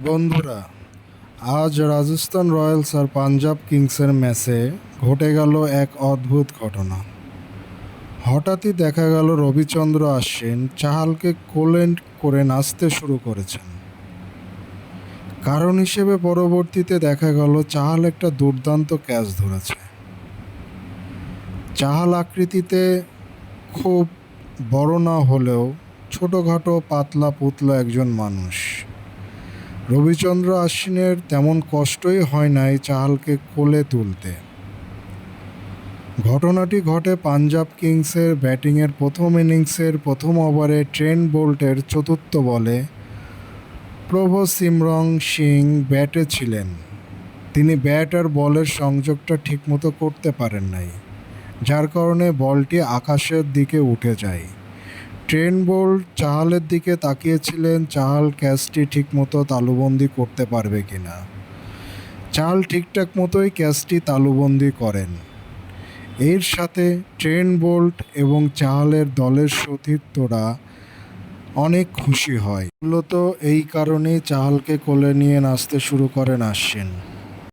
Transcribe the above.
বন্ধুরা, আজ রাজস্থান রয়্যালস আর পাঞ্জাব কিংসের ম্যাচে ঘটে গেল এক অদ্ভুত ঘটনা। হঠাৎই দেখা গেল রবিচন্দ্র আশ্বিন চাহালকে কোলেন্ট করে নাচতে শুরু করেছেন। কারণ হিসেবে পরবর্তীতে দেখা গেল চাহাল একটা দুর্দান্ত ক্যাচ ধরেছে। চাহাল আকৃতিতে খুব বড় না হলেও ছোটোখাটো পাতলা পুতলা একজন মানুষ। রবিচন্দ্র আশ্বিনের তেমন কষ্টই হয় নাই চাহালকে কোলে তুলতে। ঘটনাটি ঘটে পাঞ্জাব কিংসের ব্যাটিংয়ের প্রথম ইনিংসের প্রথম ওভারে ট্রেন বোল্টের চতুর্থ বলে প্রভ সিমরং সিং ব্যাটে ছিলেন। তিনি ব্যাট আর বলের সংযোগটা ঠিকমতো করতে পারেন নাই, যার কারণে বলটি আকাশের দিকে উঠে যায়। ট্রেন বোল্ট চাহালের দিকে তাকিয়েছিলেন, চাহাল ক্যাচটি ঠিকমতো তালুবন্দি করতে পারবে কিনা। চাহাল ঠিকঠাক মতোই ক্যাচটি তালুবন্দি করেন। এর সাথে ট্রেন বোল্ট এবং চাহালের দলের সতীর্থরা অনেক খুশি হয়। মূলত এই কারণেই চাহালকে কোলে নিয়ে নাচতে শুরু করেন আশ্বিন।